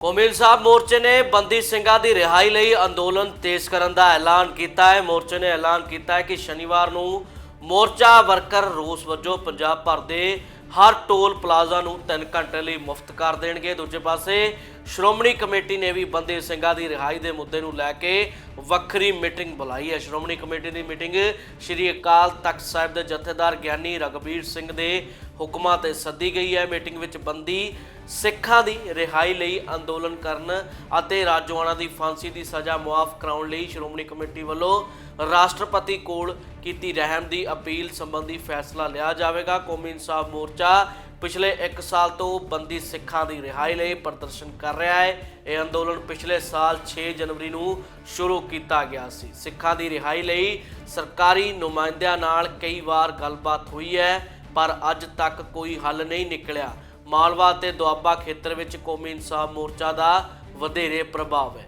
ਕੌਮੀ ਇਨਸਾਫ ਮੋਰਚੇ ਨੇ ਬੰਦੀ ਸਿੰਘਾਂ ਦੀ ਰਿਹਾਈ ਲਈ ਅੰਦੋਲਨ ਤੇਜ਼ ਕਰਨ ਦਾ ਐਲਾਨ ਕੀਤਾ ਹੈ। ਮੋਰਚੇ ਨੇ ਐਲਾਨ ਕੀਤਾ ਹੈ ਕਿ ਸ਼ਨੀਵਾਰ ਨੂੰ ਮੋਰਚਾ ਵਰਕਰ ਰੋਸ ਵਜੋਂ ਪੰਜਾਬ ਭਰ ਦੇ ਹਰ ਟੋਲ ਪਲਾਜ਼ਾ ਨੂੰ 3 ਘੰਟੇ ਲਈ ਮੁਫਤ ਕਰ ਦੇਣਗੇ। ਦੂਜੇ ਪਾਸੇ, ਸ਼੍ਰੋਮਣੀ ਕਮੇਟੀ ਨੇ ਵੀ ਬੰਦੀ ਸਿੰਘਾਂ ਦੀ ਰਿਹਾਈ ਦੇ ਮੁੱਦੇ ਨੂੰ ਲੈ ਕੇ ਵੱਖਰੀ ਮੀਟਿੰਗ ਬੁਲਾਈ ਹੈ। ਸ਼੍ਰੋਮਣੀ ਕਮੇਟੀ ਦੀ ਮੀਟਿੰਗ ਸ਼੍ਰੀ ਅਕਾਲ ਤਖਤ ਸਾਹਿਬ ਦੇ ਜਥੇਦਾਰ ਗਿਆਨੀ ਰਗਬੀਰ ਸਿੰਘ ਦੇ ਹੁਕਮਾਂ ਤੇ ਸੱਦੀ ਗਈ ਹੈ। ਮੀਟਿੰਗ ਵਿੱਚ ਬੰਦੀ ਸਿੱਖਾਂ ਦੀ ਰਿਹਾਈ ਲਈ ਅੰਦੋਲਨ ਕਰਨ ਅਤੇ ਰਾਜੋਆਣਾ ਦੀ ਫਾਂਸੀ ਦੀ ਸਜ਼ਾ ਮੁਆਫ ਕਰਾਉਣ ਲਈ ਸ਼੍ਰੋਮਣੀ ਕਮੇਟੀ ਵੱਲੋਂ ਰਾਸ਼ਟਰਪਤੀ ਕੋਲ ਕੀਤੀ ਰਹਿਮ ਦੀ ਅਪੀਲ ਸੰਬੰਧੀ ਫੈਸਲਾ ਲਿਆ ਜਾਵੇਗਾ। ਕੌਮੀ ਇਨਸਾਫ ਮੋਰਚਾ ਮੋਰਚਾ ਪਿਛਲੇ 1 ਸਾਲ ਤੋਂ ਬੰਦੀ ਸਿੱਖਾਂ ਦੀ ਰਿਹਾਈ ਲਈ ਪ੍ਰਦਰਸ਼ਨ ਕਰ ਰਿਹਾ ਹੈ। ਇਹ ਅੰਦੋਲਨ ਪਿਛਲੇ ਸਾਲ 6 ਜਨਵਰੀ ਨੂੰ ਸ਼ੁਰੂ ਕੀਤਾ ਗਿਆ ਸੀ। ਸਿੱਖਾਂ ਦੀ ਰਿਹਾਈ ਲਈ ਸਰਕਾਰੀ ਨੁਮਾਇੰਦਿਆਂ ਨਾਲ ਕਈ ਵਾਰ ਗੱਲਬਾਤ ਹੋਈ ਹੈ, ਪਰ ਅੱਜ ਤੱਕ ਕੋਈ ਹੱਲ ਨਹੀਂ ਨਿਕਲਿਆ। ਮਾਲਵਾ ਤੇ ਦੁਆਬਾ ਖੇਤਰ ਵਿੱਚ ਕੌਮੀ ਇਨਸਾਫ ਮੋਰਚਾ ਦਾ ਵਧੇਰੇ ਪ੍ਰਭਾਵ ਹੈ।